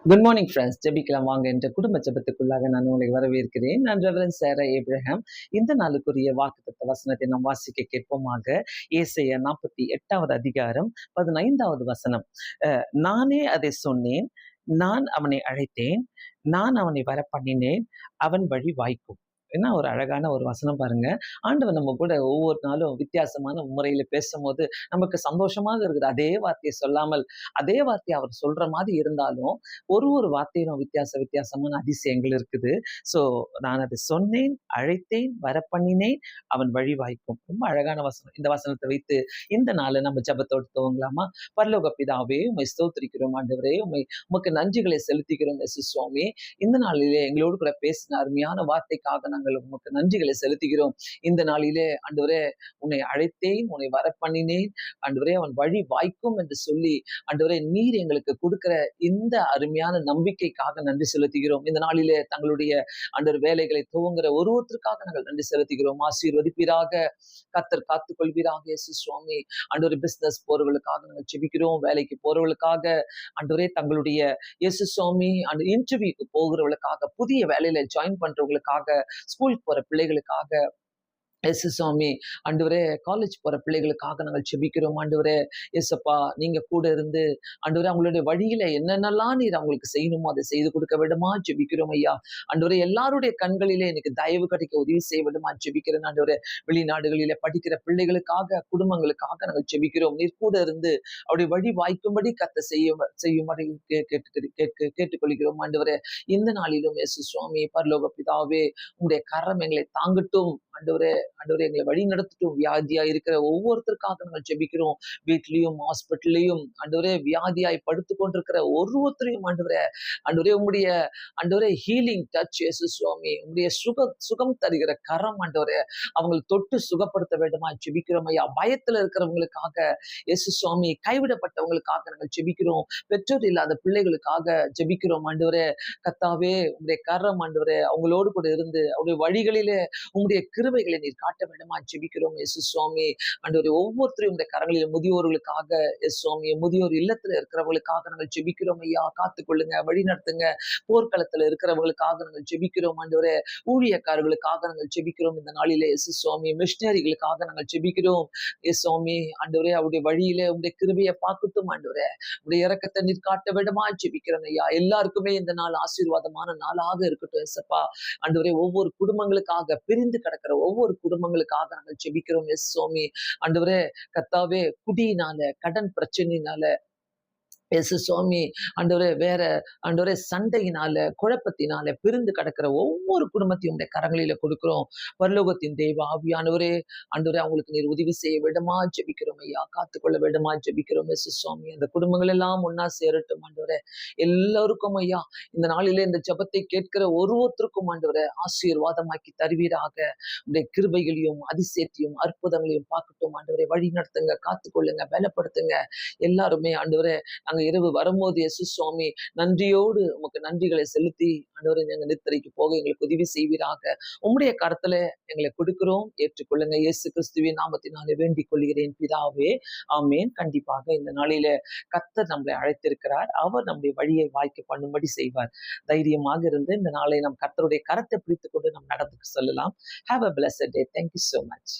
Good morning friends ஜெபிக்கலாம் வாங்க. என்ற குடும்ப ஜபத்துக்குள்ளாக நான் உங்களை வரவேற்கிறேன். நான் ரெவரன் சேர ஏப்ரஹாம் இந்த நாளுக்குரிய வாக்குத்த வசனத்தை நாம் வாசிக்க கேட்போமாக. ஏசைய நாற்பத்தி எட்டாவது அதிகாரம் பதினைந்தாவது வசனம். அஹ், நானே அதை சொன்னேன். நான் அவனை அழைத்தேன். நான் அவனை வர பண்ணினேன் அவன் வழி வாய்க்கும். என்ன ஒரு அழகான ஒரு வசனம் பாருங்க. ஆண்டவர் நம்ம கூட ஒவ்வொரு நாளும் வித்தியாசமான முறையில பேசும்போது நமக்கு சந்தோஷமாக இருக்குது. அதே வார்த்தையை சொல்லாமல் அதே வார்த்தையை அவர் சொல்ற மாதிரி இருந்தாலும் ஒரு ஒரு வார்த்தையிலும் வித்தியாச வித்தியாசமான அதிசயங்கள் இருக்குது. ஸோ நான் அதை சொன்னேன் அழைத்தேன் வர பண்ணினேன் அவன் வழி வாய்க்கும். ரொம்ப அழகான வசனம். இந்த வசனத்தை வைத்து இந்த நாளை நம்ம ஜெபத்தோடு துவங்கலாமா? பரலோக பிதாவே உண்மை ஸ்தோத்திரிக்கிறோம் ஆண்டவரே. உண்மை உமக்கு நஞ்சுகளை செலுத்திக்கிறோம் சுவாமி. இந்த நாளிலே எங்களோடு கூட பேசின அருமையான வார்த்தைக்காக நாங்கள் நாங்கள் உமக்கு நன்றிகளை செலுத்துகிறோம். இந்த நாளிலே ஆண்டவரே உன்னை அழைத்தேன் உன்னை வர பண்ணினேன் ஆண்டவரே அவன் வழி வாய்க்கும் என்று சொல்லி ஆண்டவரே நீர் எங்களுக்கு கொடுக்கிற இந்த அருமையான நம்பிக்கைக்காக நன்றி செலுத்துகிறோம். இந்த நாளிலே தங்களுடைய ஆண்டவர் வேலைகளை துவங்குற ஒருவருக்காக நாங்கள் நன்றி செலுத்துகிறோம். ஆசீர்வதிப்பீராக. கத்தர் காத்துக் கொள்வீராக இயேசு சுவாமி. ஆண்டவரே பிசினஸ் போறவர்களுக்காக நாங்கள் செபிக்கிறோம் வேலைக்கு போறவர்களுக்காக ஆண்டவரே தங்களுடைய இயேசு சுவாமி அந்த இன்டர்வியூக்கு போகிறவர்களுக்காக புதிய வேலையில ஜாயின் பண்றவங்களுக்காக ஸ்கூலுக்கு போற பிள்ளைகளுக்காக எஸ். சுவாமி ஆண்டவரே காலேஜ் போற பிள்ளைகளுக்காக நாங்கள் செபிக்கிறோம். ஆண்டவரே எஸ்அப்பா நீங்க கூட இருந்து ஆண்டவரே அவங்களுடைய வழியில என்னென்னலாம் நீர் அவங்களுக்கு செய்யணுமோ அதை செய்து கொடுக்க விடுமா ஜெபிக்கிறோம் ஐயா. ஆண்டவரே எல்லாருடைய கண்களிலே எனக்கு தயவு கிடைக்க உதவி செய்ய விடுமா ஜெபிக்கிறேன் ஆண்டவரே. வெளிநாடுகளிலே படிக்கிற பிள்ளைகளுக்காக குடும்பங்களுக்காக நாங்கள் செபிக்கிறோம். நீர் கூட இருந்து அவருடைய வழி வாய்க்கும்படி கத்த செய்ய செய்யும்படி கே- கேட்டு கேட்க கேட்டுக்கொள்கிறோம் ஆண்டவரே. இந்த நாளிலும் எஸ். சுவாமி பரலோக பிதாவே உங்களுடைய கரம் எங்களை தாங்கட்டும். ஆண்டவரே ஆண்டவரே எங்களை வழி நடத்தட்டும் வியாதியா இருக்கிற ஒவ்வொருத்தருக்காக நாங்கள் ஜெபிக்கிறோம். வீட்லயும் ஹாஸ்பிட்டல்லையும் ஆண்டவரே வியாதியாய் படுத்து கொண்டிருக்கிற ஒருவரையும் ஆண்டவரே ஆண்டவரே உங்களுடைய ஆண்டவரே ஹீலிங் டச் இயேசு சுவாமி உங்களுடைய சுக சுகம் தருகிற கரம் ஆண்டவரே அவங்களை தொட்டு சுகப்படுத்த வேண்டுமா ஜெபிக்கிறோம் ஐயா. பயத்துல இருக்கிறவங்களுக்காக இயேசு சுவாமி கைவிடப்பட்டவங்களுக்காக நாங்கள் ஜெபிக்கிறோம். பெற்றோர் இல்லாத பிள்ளைகளுக்காக ஜெபிக்கிறோம் ஆண்டவரே. கத்தாவே உங்களுடைய கரம் ஆண்டவரே அவங்களோடு கூட இருந்து அவருடைய வழிகளிலே உங்களுடைய கிருவைகளை நீர் காட்ட வேண்டுமா? ஜெபிக்கிறோம் எசு சுவாமி ஆண்டவரே ஒவ்வொருத்தரையும் இந்த கரங்களில் முதியோர்களுக்காக எஸ் சுவாமி முதியோர் இல்லத்துல இருக்கிறவங்களுக்காக நாங்கள் ஜெபிக்கிறோம் ஐயா காத்துக்கொள்ளுங்க வழி நடத்துங்க. போர்க்களத்துல இருக்கிறவங்களுக்காக நாங்கள் ஜெபிக்கிறோம் ஆண்டவரே ஊழியக்காரர்களுக்காக நாங்கள் ஜெபிக்கிறோம் இந்த நாளிலே எசு சுவாமி. மிஷினரிகளுக்காக நாங்கள் ஜெபிக்கிறோம். எஸ் சுவாமி ஆண்டவரே அவருடைய வழியில உங்களுடைய கிருபையை பார்க்கட்டும் ஆண்டவரே உடைய இறக்கத்தை நீர் விடமா வேண்டுமா? ஜெபிக்கிறேன் ஐயா. எல்லாருக்குமே இந்த நாள் ஆசீர்வாதமான நாளாக இருக்கட்டும் எஸ்அப்பா ஆண்டவரே ஒவ்வொரு குடும்பங்களுக்காக பிரிந்து கிடக்கிற ஒவ்வொரு குடும்பங்களுக்காக நாங்கள் ஜெபிக்கிறோம் எஸ் சுவாமி. ஆண்டவரே கத்தாவே குடியினால கடன் பிரச்சனையினால எஸ் சுவாமி ஆண்டவரே வேற ஆண்டவரே சண்டையினால குழப்பத்தினால பிரிந்து கிடக்கிற ஒவ்வொரு குடும்பத்தையும் உடைய கரங்களில கொடுக்கிறோம். பரலோகத்தின் தெய்வ ஆவியானவரே ஆண்டவரே அவங்களுக்கு நீர் உதவி செய்ய விடமா ஜபிக்கிறோம் ஐயா காத்துக்கொள்ள வேண்டுமா? ஜபிக்கிறோம் எஸ் சுவாமி. அந்த குடும்பங்கள் எல்லாம் ஒன்னா சேரட்டும் ஆண்டவரே. எல்லாருக்கும் ஐயா இந்த நாளில இந்த ஜபத்தை கேட்கிற ஒரு ஒருத்தருக்கும் ஆண்டவரே ஆசீர்வாதமாக்கி தருவீராக. உடைய கிருபைகளையும் அதிசயத்தையும் அற்புதங்களையும் பார்க்கட்டும் ஆண்டவரை. வழி நடத்துங்க காத்துக்கொள்ளுங்க பலப்படுத்துங்க. எல்லாருமே ஆண்டவரே நாங்க இரவு வரும்போது எசு சுவாமி நன்றியோடு உமக்கு நன்றிகளை செலுத்தி ஆண்டவரே எங்க நித்திரைக்கு போக எங்களுக்கு உதவி செய்வீராக. உம்முடைய கருத்துல எங்களை கொடுக்கிறோம். ஏற்றுக்கொள்ளுங்க. இயேசு கிறிஸ்துவின் நாமத்தினாலே வேண்டிக் கொள்கிறேன் பிதாவே. ஆமேன். கண்டிப்பாக இந்த நாளில கர்த்தர் நம்மளை அழைத்திருக்கிறார். அவர் நம்முடைய வழியை வாய்க்க பண்ணும்படி செய்வார். தைரியமாக இருந்து இந்த நாளை நம் கர்த்தருடைய கரத்தை பிடித்துக் கொண்டு நம் நடந்துக்கு சொல்லலாம். Have a blessed day thank you so much